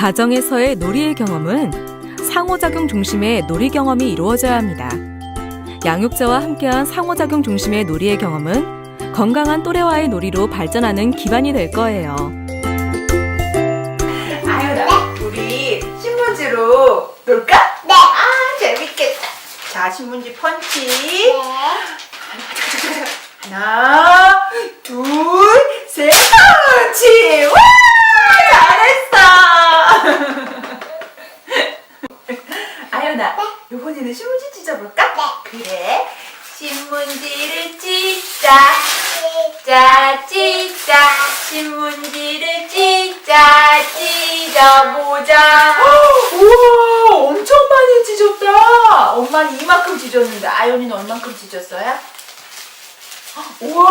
가정에서의 놀이의 경험은 상호작용 중심의 놀이 경험이 이루어져야 합니다. 양육자와 함께한 상호작용 중심의 놀이의 경험은 건강한 또래와의 놀이로 발전하는 기반이 될 거예요. 아유 나 우리 신문지로 놀까? 네. 아 재밌겠다. 자 신문지 펀치 네. 하나 둘셋 펀치 와 잘했어. 아유나 이번에는 신문지 찢어볼까? 네. 그래. 신문지를 찢자. 찢자 찢자. 신문지를 찢자. 찢어보자. 우와 엄청 많이 찢었다. 엄마는 이만큼 찢었는데 아연이는 얼만큼 찢었어요? 우와